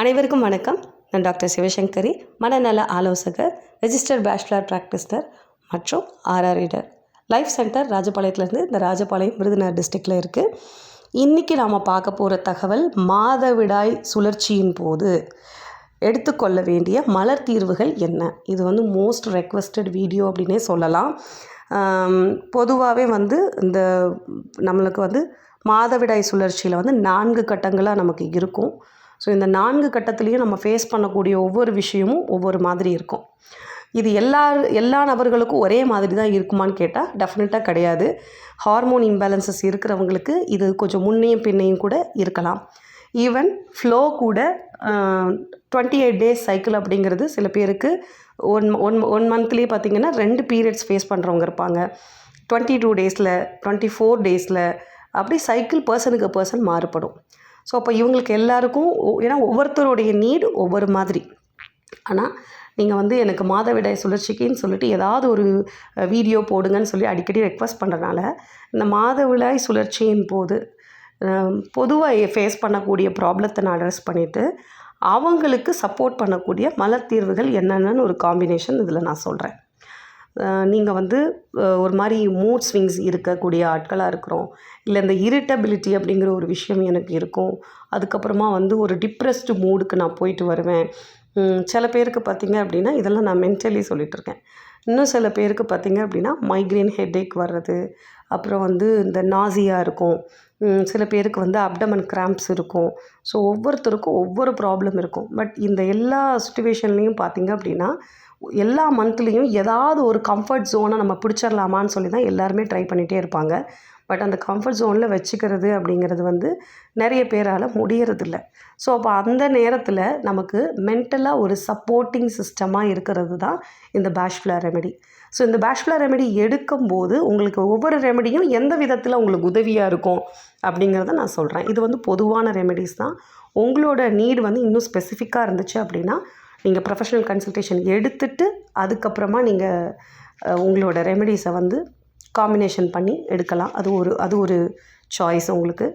அனைவருக்கும் வணக்கம். நான் டாக்டர் சிவசங்கரி மனநல ஆலோசகர் ரெஜிஸ்டர் பேச்சுலர் ப்ராக்டிஸ்னர் மற்றும் ஆர்ஆர் ரீடர். லைஃப் சென்டர் ராஜபாளையத்துலேருந்து இந்த ராஜபாளையம் விருதுநகர் டிஸ்ட்ரிக்டில் இருக்குது இன்றைக்கி நாம் பார்க்க போகிற தகவல் மாதவிடாய் சுழற்சியின் போது எடுத்துக்கொள்ள வேண்டிய மலர் தீர்வுகள் என்ன? இது வந்து மோஸ்ட் ரெக்வஸ்டட் வீடியோ அப்படின்னே சொல்லலாம். பொதுவாகவே வந்து இந்த நம்மளுக்கு வந்து மாதவிடாய் சுழற்சியில் வந்து நான்கு கட்டங்களாக நமக்கு இருக்கும். ஸோ இந்த நான்கு கட்டத்துலேயும் நம்ம ஃபேஸ் பண்ணக்கூடிய ஒவ்வொரு விஷயமும் ஒவ்வொரு மாதிரி இருக்கும். இது எல்லா எல்லா நபர்களுக்கும் ஒரே மாதிரி தான் இருக்குமான்னு கேட்டால் டெஃபினட்டாக கிடையாது. ஹார்மோன் இம்பேலன்சஸ் இருக்கிறவங்களுக்கு இது கொஞ்சம் முன்னையும் பின்னையும் கூட இருக்கலாம். ஈவன் ஃப்ளோ கூட டுவெண்ட்டி எயிட் டேஸ் சைக்கிள் அப்படிங்கிறது சில பேருக்கு ஒன் ஒன் ஒன் மந்த்லேயே பார்த்திங்கன்னா ரெண்டு பீரியட்ஸ் ஃபேஸ் பண்ணுறவங்க இருப்பாங்க. டுவெண்ட்டி டூ டேஸில் டுவெண்ட்டி ஃபோர் டேஸில் அப்படி சைக்கிள் பர்சனுக்கு பர்சன் மாறுபடும். ஸோ அப்போ இவங்களுக்கு எல்லாருக்கும் ஒ- ஏன்னா ஒவ்வொருத்தருடைய நீட் ஒவ்வொரு மாதிரி. ஆனால் நீங்கள் வந்து எனக்கு மாதவிடாய் சுழற்சிக்குன்னு சொல்லிட்டு ஏதாவது ஒரு வீடியோ போடுங்கன்னு சொல்லி அடிக்கடி ரெக்வஸ்ட் பண்ணுறனால இந்த மாதவிடாய் சுழற்சியின் போது பொதுவாக ஃபேஸ் பண்ணக்கூடிய ப்ராப்ளத்தை நான் அட்ரஸ் பண்ணிவிட்டு அவங்களுக்கு சப்போர்ட் பண்ணக்கூடிய மலர் தீர்வுகள் என்னென்னு ஒரு காம்பினேஷன் இதில் நான் சொல்கிறேன் நீங்கள் வந்து ஒரு மாதிரி மூட் ஸ்விங்ஸ் இருக்கக்கூடிய ஆட்களாக இருக்கிறோம். இல்லை இந்த இரிட்டபிலிட்டி அப்படிங்கிற ஒரு விஷயம் எனக்கு இருக்கும். அதுக்கப்புறமா வந்து ஒரு டிப்ரெஸ்டு மூடுக்கு நான் போயிட்டு வருவேன். சில பேருக்கு பார்த்தீங்க அப்படின்னா இதெல்லாம் நான் மென்டலி சொல்லிகிட்ருக்கேன் இருக்கேன். இன்னும் சில பேருக்கு பார்த்தீங்க அப்படின்னா மைக்ரேன் ஹெட்டேக் வர்றது அப்புறம் வந்து இந்த நாசியாக இருக்கும். சில பேருக்கு வந்து அப்டமன் கிராம்ப்ஸ் இருக்கும். ஸோ ஒவ்வொருத்தருக்கும் ஒவ்வொரு ப்ராப்ளம் இருக்கும். பட் இந்த எல்லா சுச்சுவேஷன்லேயும் பார்த்திங்க அப்படின்னா எல்லா மந்த்லேயும் ஏதாவது ஒரு கம்ஃபர்ட் ஜோனை நம்ம பிடிச்சிடலாமான்னு சொல்லி தான் எல்லாருமே ட்ரை பண்ணிகிட்டே இருப்பாங்க. பட் அந்த கம்ஃபர்ட் ஜோனில் வச்சுக்கிறது அப்படிங்கிறது வந்து நிறைய பேரால் முடியறதில்ல. ஸோ அப்போ அந்த நேரத்தில் நமக்கு மென்டலாக ஒரு சப்போர்ட்டிங் சிஸ்டமாக இருக்கிறது தான் இந்த பேஷ்ஃபுல்லர் ரெமெடி ஸோ இந்த பேஷ்ஃபுல்லர் ரெமெடி எடுக்கும்போது உங்களுக்கு ஒவ்வொரு ரெமெடியும் எந்த விதத்தில் உங்களுக்கு உதவியாக இருக்கும் அப்படிங்கிறத நான் சொல்கிறேன் இது வந்து பொதுவான ரெமெடிஸ் தான். உங்களோட நீடு வந்து இன்னும் ஸ்பெசிஃபிக்காக இருந்துச்சு அப்படின்னா நீங்கள் ப்ரொஃபஷனல் கன்சல்டேஷன் எடுத்துட்டு அதுக்கப்புறமா நீங்கள் உங்களோட ரெமெடிஸை வந்து காம்பினேஷன் பண்ணி எடுக்கலாம். அது ஒரு அது ஒரு சாய்ஸ் உங்களுக்கு.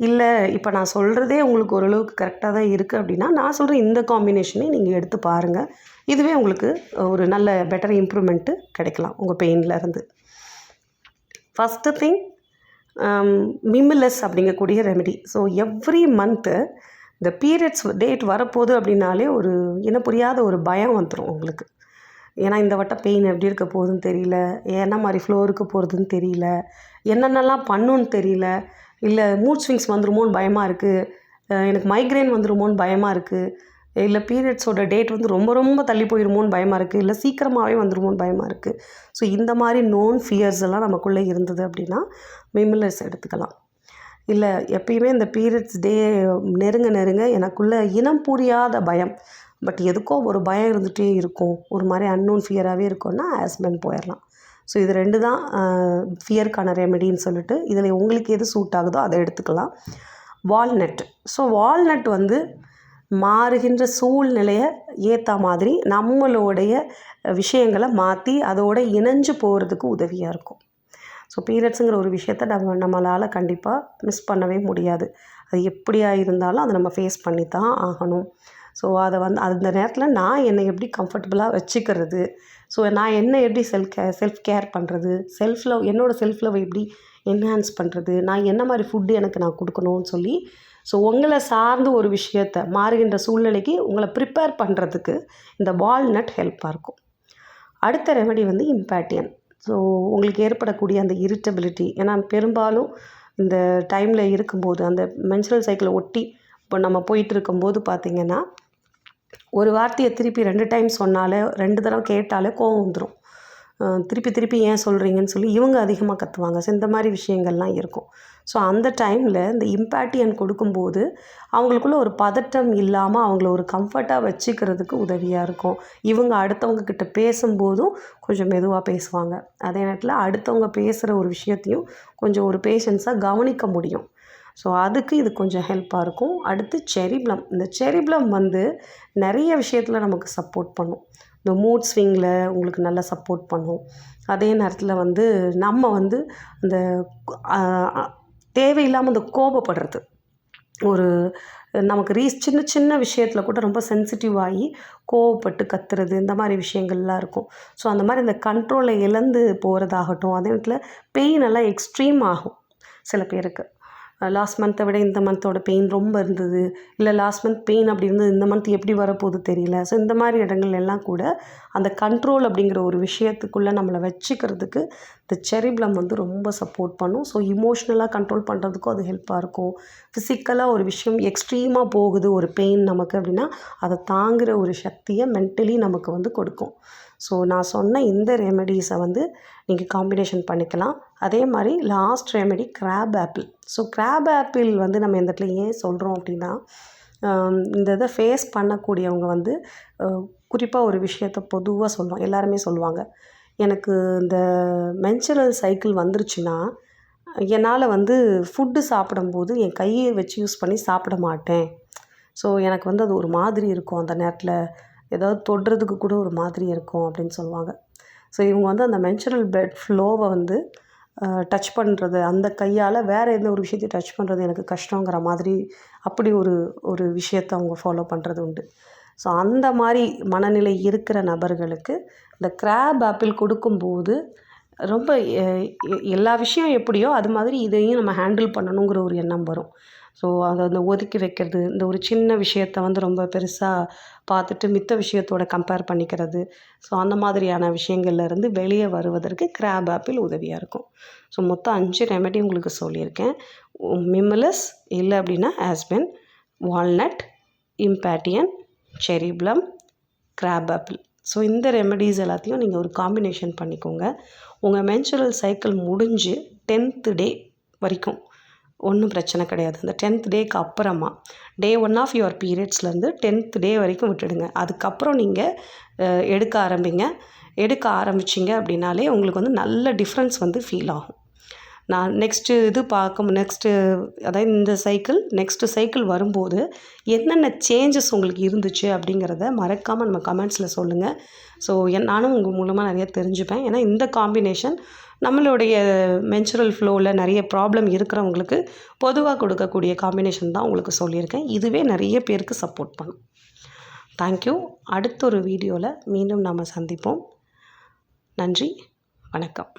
இல்லை இப்போ நான் சொல்கிறதே உங்களுக்கு ஓரளவுக்கு கரெக்டாக தான் இருக்குது அப்படின்னா நான் சொல்கிற இந்த காம்பினேஷனே நீங்கள் எடுத்து பாருங்கள் இதுவே உங்களுக்கு ஒரு நல்ல பெட்டர் இம்ப்ரூவ்மெண்ட்டு கிடைக்கலாம் உங்கள் பெயின்லேருந்து ஃபஸ்ட்டு திங் மிமிலஸ் அப்படிங்கக்கூடிய ரெமெடி ஸோ எவ்ரி மந்த்து இந்த பீரியட்ஸ் டேட் வரப்போகுது அப்படின்னாலே ஒரு என்ன புரியாத ஒரு பயம் வந்துடும் உங்களுக்கு. ஏன்னா இந்த வட்டம் பெயின் எப்படி இருக்க போகுதுன்னு தெரியல. என்ன மாதிரி ஃப்ளோ இருக்க போகிறதுன்னு தெரியல. என்னென்னலாம் பண்ணுன்னு தெரியல. இல்லை மூட் ஸ்விங்ஸ் வந்துருமோன்னு பயமாக இருக்குது எனக்கு மைக்ரைன் வந்துருமோன்னு பயமாக இருக்குது இல்லை பீரியட்ஸோட டேட் வந்து ரொம்ப ரொம்ப தள்ளி போயிடுமோன்னு பயமாக இருக்குது இல்லை சீக்கிரமாகவே வந்துருமோன்னு பயமாக இருக்குது ஸோ இந்த மாதிரி நோன் ஃபியர்ஸ் எல்லாம் நமக்குள்ளே இருந்தது அப்படின்னா மிமிலர்ஸ் எடுத்துக்கலாம். இல்லை எப்பயுமே இந்த பீரியட்ஸ் டே நெருங்க நெருங்க எனக்குள்ளே இனம் புரியாத பயம். பட் எதுக்கோ ஒரு பயம் இருந்துகிட்டே இருக்கும். ஒரு மாதிரி அன்னோன் ஃபியராகவே இருக்கும்னா ஆஸ்மென் போயிடலாம். ஸோ இது ரெண்டு தான் ஃபியருக்கான ரெமெடின்னு சொல்லிட்டு இதில் உங்களுக்கு எது சூட் ஆகுதோ அதை எடுத்துக்கலாம். வால்நட் ஸோ வால்நட் வந்து மாறுகின்ற சூழ்நிலையை ஏற்ற மாதிரி நம்மளுடைய விஷயங்களை மாற்றி அதோட இணைஞ்சு போகிறதுக்கு உதவியாக இருக்கும். ஸோ பீரியட்ஸுங்கிற ஒரு விஷயத்த நம்ம நம்மளால் கண்டிப்பாக மிஸ் பண்ணவே முடியாது. அது எப்படியா இருந்தாலும் அதை நம்ம ஃபேஸ் பண்ணி தான் ஆகணும். ஸோ அதை வந்து அந்த நேரத்தில் நான் என்னை எப்படி கம்ஃபர்டபுளாக வச்சுக்கிறது? ஸோ நான் என்ன எப்படி செல்ஃப் கே செல்ஃப் கேர் பண்ணுறது செல்ஃப் லவ் என்னோடய செல்ஃப் லவ் எப்படி என்ஹான்ஸ் பண்ணுறது நான் என்ன மாதிரி ஃபுட்டு எனக்கு நான் கொடுக்கணும்னு சொல்லி ஸோ உங்களை சார்ந்து ஒரு விஷயத்தை மாறுகின்ற சூழ்நிலைக்கு உங்களை ப்ரிப்பேர் பண்ணுறதுக்கு இந்த வால்நட் ஹெல்ப்பாக இருக்கும். அடுத்த ரெமெடி வந்து இம்பேட்டியன் ஸோ உங்களுக்கு ஏற்படக்கூடிய அந்த இரிட்டபிலிட்டி ஏன்னா பெரும்பாலும் இந்த டைமில் இருக்கும்போது அந்த மென்சுரல் சைக்கிளை ஒட்டி இப்போ நம்ம போயிட்டு இருக்கும்போது பார்த்திங்கன்னா ஒரு வார்த்தையை திருப்பி ரெண்டு டைம் சொன்னாலே ரெண்டு தடவை கேட்டாலே கோவம் வந்துடும் திருப்பி திருப்பி ஏன் சொல்கிறீங்கன்னு சொல்லி இவங்க அதிகமாக கற்றுவாங்க ஸோ இந்த மாதிரி விஷயங்கள்லாம் இருக்கும். ஸோ அந்த டைமில் இந்த இம்பேட்டியன் கொடுக்கும்போது அவங்களுக்குள்ள ஒரு பதட்டம் இல்லாமல் அவங்கள ஒரு கம்ஃபர்ட்டாக வச்சுக்கிறதுக்கு உதவியாக இருக்கும். இவங்க அடுத்தவங்க கிட்ட பேசும்போதும் கொஞ்சம் மெதுவாக பேசுவாங்க. அதே நேரத்தில் அடுத்தவங்க பேசுகிற ஒரு விஷயத்தையும் கொஞ்சம் ஒரு பேஷன்ஸாக கவனிக்க முடியும். ஸோ அதுக்கு இது கொஞ்சம் ஹெல்ப்பாக இருக்கும். அடுத்து செரிப்ளம் இந்த செரிப்ளம் வந்து நிறைய விஷயத்தில் நமக்கு சப்போர்ட் பண்ணும். இந்த மூட் ஸ்விங்கில் உங்களுக்கு நல்லா சப்போர்ட் பண்ணும். அதே நேரத்தில் வந்து நம்ம வந்து இந்த தேவையில்லாமல் இந்த கோபப்படுறது. ஒரு நமக்கு ரீஸ் சின்ன சின்ன விஷயத்தில் கூட ரொம்ப சென்சிட்டிவ் ஆகி கோவப்பட்டு கத்துறது இந்த மாதிரி விஷயங்கள்லாம் இருக்கும். ஸோ அந்த மாதிரி இந்த கண்ட்ரோலை இழந்து போகிறதாகட்டும் அதே நேரத்தில் பெயின் எல்லாம் எக்ஸ்ட்ரீம் ஆகும் சில பேருக்கு. லாஸ்ட் மந்த்தை விட இந்த மந்த்தோட பெயின் ரொம்ப இருந்தது. இல்லை லாஸ்ட் மந்த் பெயின் அப்படி இருந்தது இந்த மந்த் எப்படி வரப்போகுது தெரியல. ஸோ இந்த மாதிரி இடங்கள் எல்லாம் கூட அந்த கண்ட்ரோல் அப்படிங்கிற ஒரு விஷயத்துக்குள்ளே நம்மளை வச்சுக்கிறதுக்கு இந்த செரிப்ளம் வந்து ரொம்ப சப்போர்ட் பண்ணும். ஸோ இமோஷ்னலாக கண்ட்ரோல் பண்ணுறதுக்கும் அது ஹெல்ப்பாக இருக்கும். ஃபிசிக்கலாக ஒரு விஷயம் எக்ஸ்ட்ரீமாக போகுது ஒரு பெயின் நமக்கு அப்படின்னா அதை தாங்குகிற ஒரு சக்தியை மென்டலி நமக்கு வந்து கொடுக்கும். ஸோ நான் சொன்ன இந்த ரெமெடிஸை வந்து நீங்கள் காம்பினேஷன் பண்ணிக்கலாம். அதே மாதிரி last remedy crab apple so crab apple வந்து நம்ம இந்த இடத்துல ஏன் சொல்கிறோம் அப்படின்னா இந்த இதை ஃபேஸ் பண்ணக்கூடியவங்க வந்து குறிப்பாக ஒரு விஷயத்த பொதுவாக சொல்லுவோம் எல்லாருமே சொல்லுவாங்க எனக்கு இந்த மென்சுரல் சைக்கிள் வந்துருச்சுன்னா என்னால் வந்து ஃபுட்டு சாப்பிடும்போது என் கையை வச்சு யூஸ் பண்ணி சாப்பிட மாட்டேன். ஸோ எனக்கு வந்து அது ஒரு மாதிரி இருக்கும். அந்த நேரத்தில் ஏதாவது தொடுறதுக்கு கூட ஒரு மாதிரி இருக்கும் அப்படின்னு சொல்லுவாங்க. ஸோ இவங்க வந்து அந்த மென்சுரல் பிளட் ஃப்ளோவை வந்து டச் பண்ணுறது அந்த கையால் வேறு எந்த ஒரு விஷயத்தையும் டச் பண்ணுறது எனக்கு கஷ்டங்கிற மாதிரி அப்படி ஒரு ஒரு விஷயத்தை அவங்க ஃபாலோ பண்ணுறது உண்டு. ஸோ அந்த மாதிரி மனநிலை இருக்கிற நபர்களுக்கு இந்த கிராப் ஆப்பிள் கொடுக்கும்போது ரொம்ப எல்லா விஷயம் எப்படியோ அது மாதிரி இதையும் நம்ம ஹேண்டில் பண்ணணுங்கிற ஒரு எண்ணம் வரும். ஸோ அதை வந்து ஒதுக்கி வைக்கிறது இந்த ஒரு சின்ன விஷயத்த வந்து ரொம்ப பெருசாக பார்த்துட்டு மித்த விஷயத்தோட கம்பேர் பண்ணிக்கிறது. ஸோ அந்த மாதிரியான விஷயங்கள்லேருந்து வெளியே வருவதற்கு கிராப் ஆப்பிள் உதவியாக இருக்கும். ஸோ மொத்தம் அஞ்சு ரெமெடி உங்களுக்கு சொல்லியிருக்கேன். மிம்மலஸ் இல்லை அப்படின்னா aspen walnut impatiens cherry plum crab apple so இந்த ரெமெடிஸ் எல்லாத்தையும் நீங்கள் ஒரு காம்பினேஷன் பண்ணிக்கோங்க. உங்கள் மென்சுரல் சைக்கிள் முடிஞ்சு டென்த்து டே வரைக்கும். ஒன்றும் பிரச்சனை கிடையாது. அந்த டென்த் டேக்கு அப்புறமா டே ஒன் ஆஃப் யுவர் பீரியட்ஸ்லேருந்து டென்த் டே வரைக்கும் விட்டுடுங்க. அதுக்கப்புறம் நீங்கள் எடுக்க ஆரம்பிங்க. எடுக்க ஆரம்பிச்சிங்க அப்படின்னாலே உங்களுக்கு வந்து நல்ல டிஃப்ரென்ஸ் வந்து ஃபீல் ஆகும். நான் நெக்ஸ்ட்டு இது பார்க்க நெக்ஸ்ட்டு அதாவது இந்த சைக்கிள் நெக்ஸ்ட்டு சைக்கிள் வரும்போது என்னென்ன சேஞ்சஸ் உங்களுக்கு இருந்துச்சு அப்படிங்கிறத மறக்காமல் நம்ம கமெண்ட்ஸில் சொல்லுங்கள் ஸோ என் நானும் உங்கள் மூலமாக நிறைய தெரிஞ்சுப்பேன். ஏன்னா இந்த காம்பினேஷன் நம்மளுடைய மென்சுரல் ஃப்ளோவில் நிறைய ப்ராப்ளம் இருக்கிறவங்களுக்கு பொதுவாக கொடுக்கக்கூடிய காம்பினேஷன் தான் உங்களுக்கு சொல்லியிருக்கேன். இதுவே நிறைய பேருக்கு சப்போர்ட் பண்ணும். தேங்க்யூ அடுத்த ஒரு வீடியோவில் மீண்டும் நாம் சந்திப்போம். நன்றி. வணக்கம்.